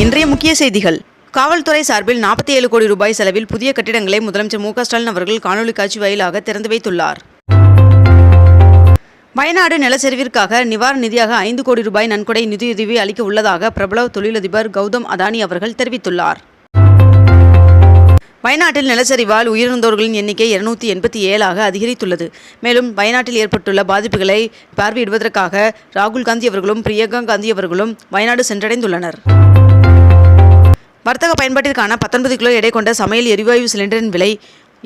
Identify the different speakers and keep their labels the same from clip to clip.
Speaker 1: இன்றைய முக்கிய செய்திகள் காவல்துறை சார்பில் நாற்பத்தி ஏழு கோடி ரூபாய் செலவில் புதிய கட்டிடங்களை முதலமைச்சர் மு ஸ்டாலின் அவர்கள் காணொலி காட்சி வாயிலாக திறந்து வைத்துள்ளார் வயநாடு நிலச்சரிவிற்காக நிவாரண நிதியாக ஐந்து கோடி ரூபாய் நன்கொடை நிதியுதவி அளிக்க உள்ளதாக பிரபல தொழிலதிபர் கௌதம் அதானி அவர்கள் தெரிவித்துள்ளார் வயநாட்டில் நிலச்சரிவால் உயிரிழந்தோர்களின் எண்ணிக்கை இருநூத்தி எண்பத்தி ஏழாக அதிகரித்துள்ளது மேலும் வயநாட்டில் ஏற்பட்டுள்ள பாதிப்புகளை பார்வையிடுவதற்காக ராகுல் காந்தி அவர்களும் பிரியங்கா காந்தி அவர்களும் வயநாடு சென்றடைந்துள்ளனர் வர்த்தக பயன்பாட்டிற்கான பத்தொன்பது கிலோ எடை கொண்ட சமையல் எரிவாயு சிலிண்டரின் விலை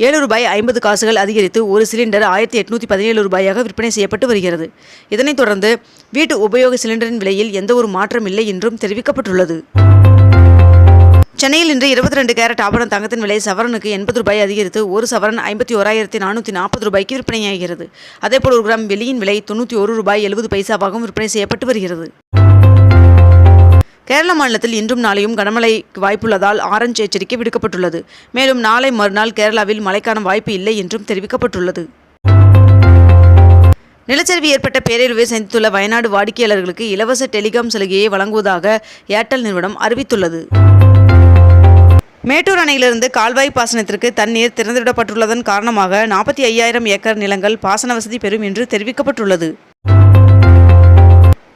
Speaker 1: ஏழு ரூபாய் ஐம்பது காசுகள் அதிகரித்து ஒரு சிலிண்டர் ஆயிரத்தி எட்நூற்றி பதினேழு ரூபாயாக விற்பனை செய்யப்பட்டு வருகிறது இதனைத் தொடர்ந்து வீட்டு உபயோக சிலிண்டரின் விலையில் எந்தவொரு மாற்றம் இல்லை என்றும் தெரிவிக்கப்பட்டுள்ளது சென்னையில் இன்று இருபத்தி ரெண்டு கேரட் ஆபரண தங்கத்தின் விலை சவரனுக்கு எண்பது ரூபாய் அதிகரித்து ஒரு சவரன் ஐம்பத்தி ஓராயிரத்தி நானூற்றி நாற்பது ரூபாய்க்கு விற்பனையாகிறது அதேபோல் ஒரு கிராம் வெளியின் விலை தொண்ணூற்றி ஒரு ரூபாய் எழுபது பைசாவாகவும் விற்பனை செய்யப்பட்டு வருகிறது கேரள மாநிலத்தில் இன்றும் நாளையும் கனமழைக்கு வாய்ப்புள்ளதால் ஆரஞ்சு எச்சரிக்கை விடுக்கப்பட்டுள்ளது மேலும் நாளை மறுநாள் கேரளாவில் மழைக்கான வாய்ப்பு இல்லை என்றும் தெரிவிக்கப்பட்டுள்ளது நிலச்சரிவு ஏற்பட்ட பேரழிவை சந்தித்துள்ள வயநாடு வாடிக்கையாளர்களுக்கு இலவச டெலிகாம் சலுகையை வழங்குவதாக ஏர்டெல் நிறுவனம் அறிவித்துள்ளது மேட்டூர் அணையிலிருந்து கால்வாய் பாசனத்திற்கு தண்ணீர் திறந்துவிடப்பட்டுள்ளதன் காரணமாக நாற்பத்தி ஐயாயிரம் ஏக்கர் நிலங்கள் பாசன வசதி பெறும் என்று தெரிவிக்கப்பட்டுள்ளது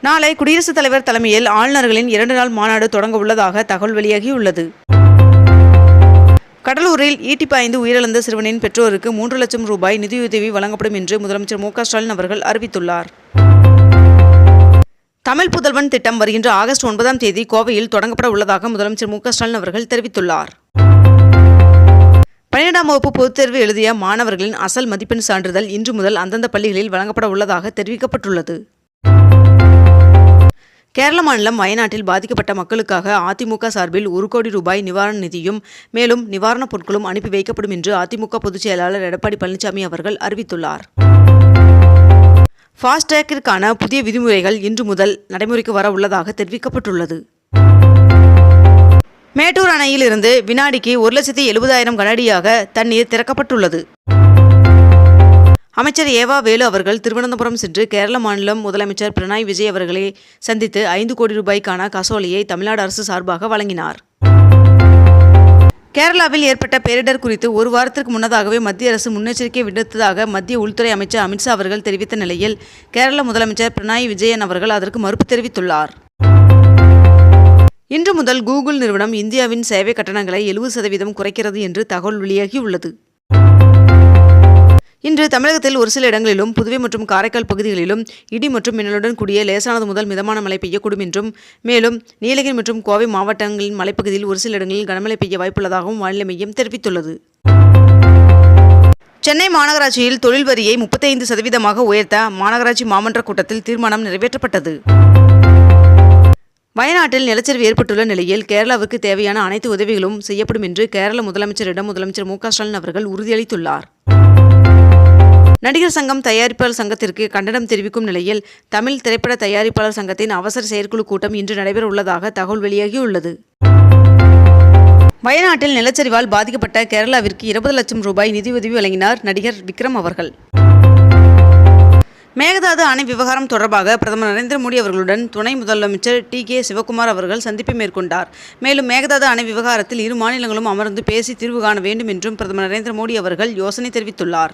Speaker 1: நாளை குடியரசுத் தலைவர் தலைமையில் ஆளுநர்களின் இரண்டு நாள் மாநாடு தொடங்க உள்ளதாக தகவல் வெளியாகியுள்ளது கடலூரில் ஈட்டி பாய்ந்து உயிரிழந்த சிறுவனின் பெற்றோருக்கு மூன்று லட்சம் ரூபாய் நிதியுதவி வழங்கப்படும் என்று முதலமைச்சர் மு ஸ்டாலின் அவர்கள் அறிவித்துள்ளார் தமிழ் புதல்வன் திட்டம் வருகின்ற ஆகஸ்ட் ஒன்பதாம் தேதி கோவையில் தொடங்கப்பட உள்ளதாக முதலமைச்சர் மு ஸ்டாலின் அவர்கள் தெரிவித்துள்ளார் பன்னிரெண்டாம் வகுப்பு பொதுத் தேர்வு எழுதிய மாணவர்களின் அசல் மதிப்பெண் சான்றிதழ் இன்று முதல் அந்தந்த பள்ளிகளில் வழங்கப்பட உள்ளதாக தெரிவிக்கப்பட்டுள்ளது கேரள மாநிலம் வயநாட்டில் பாதிக்கப்பட்ட மக்களுக்காக அதிமுக சார்பில் ஒரு கோடி ரூபாய் நிவாரண நிதியும் மேலும் நிவாரணப் பொருட்களும் அனுப்பி வைக்கப்படும் என்று அதிமுக பொதுச் செயலாளர் எடப்பாடி பழனிசாமி அவர்கள் அறிவித்துள்ளார் ஃபாஸ்டேக்கிற்கான புதிய விதிமுறைகள் இன்று முதல் நடைமுறைக்கு வர உள்ளதாக தெரிவிக்கப்பட்டுள்ளது மேட்டூர் அணையிலிருந்து வினாடிக்கு ஒரு லட்சத்தி எழுபதாயிரம் கனடியாக தண்ணீர் திறக்கப்பட்டுள்ளது அமைச்சர் ஏவா வேலு அவர்கள் திருவனந்தபுரம் சென்று கேரள மாநிலம் முதலமைச்சர் பினராயி விஜய் அவர்களை சந்தித்து ஐந்து கோடி ரூபாய்க்கான காசோலையை தமிழ்நாடு அரசு சார்பாக வழங்கினார் கேரளாவில் ஏற்பட்ட பேரிடர் குறித்து ஒரு வாரத்திற்கு முன்னதாகவே மத்திய அரசு முன்னெச்சரிக்கை விடுத்ததாக மத்திய உள்துறை அமைச்சர் அமித்ஷா அவர்கள் தெரிவித்த நிலையில் கேரள முதலமைச்சர் பினராயி விஜயன் அவர்கள் அதற்கு மறுப்பு தெரிவித்துள்ளார் இன்று முதல் கூகுள் நிறுவனம் இந்தியாவின் சேவை கட்டணங்களை எழுபது சதவீதம் குறைக்கிறது என்று தகவல் வெளியாகியுள்ளது இன்று தமிழகத்தில் ஒரு சில இடங்களிலும் புதுவை மற்றும் காரைக்கால் பகுதிகளிலும் இடி மற்றும் மின்னலுடன் கூடிய லேசானது முதல் மிதமான மழை பெய்யக்கூடும் என்றும் மேலும் நீலகிரி மற்றும் கோவை மாவட்டங்களின் மலைப்பகுதியில் ஒரு சில இடங்களில் கனமழை பெய்ய வாய்ப்புள்ளதாகவும் வானிலை மையம் தெரிவித்துள்ளது சென்னை மாநகராட்சியில் தொழில் வரியை முப்பத்தைந்து சதவீதமாக உயர்த்த மாநகராட்சி மாமன்ற கூட்டத்தில் தீர்மானம் நிறைவேற்றப்பட்டது வயநாட்டில் நிலச்சரிவு ஏற்பட்டுள்ள நிலையில் கேரளாவுக்கு தேவையான அனைத்து உதவிகளும் செய்யப்படும் என்று கேரள முதலமைச்சரிடம் முதலமைச்சர் மு ஸ்டாலின் அவர்கள் உறுதியளித்துள்ளார் நடிகர் சங்கம் தயாரிப்பாளர் சங்கத்திற்கு கண்டனம் தெரிவிக்கும் நிலையில் தமிழ் திரைப்பட தயாரிப்பாளர் சங்கத்தின் அவசர செயற்குழு கூட்டம் இன்று நடைபெற உள்ளதாக தகவல் வெளியாகியுள்ளது வயநாட்டில் நிலச்சரிவால் பாதிக்கப்பட்ட கேரளாவிற்கு இருபது லட்சம் ரூபாய் நிதியுதவி வழங்கினார் நடிகர் விக்ரம் அவர்கள் மேகதாது அணை விவகாரம் தொடர்பாக பிரதமர் நரேந்திர மோடி அவர்களுடன் துணை முதலமைச்சர் டி கே சிவகுமார் அவர்கள் சந்திப்பு மேற்கொண்டார் மேலும் மேகதாது அணை விவகாரத்தில் இரு மாநிலங்களும் அமர்ந்து பேசி தீர்வு காண வேண்டும் என்றும் பிரதமர் நரேந்திர மோடி அவர்கள் யோசனை தெரிவித்துள்ளார்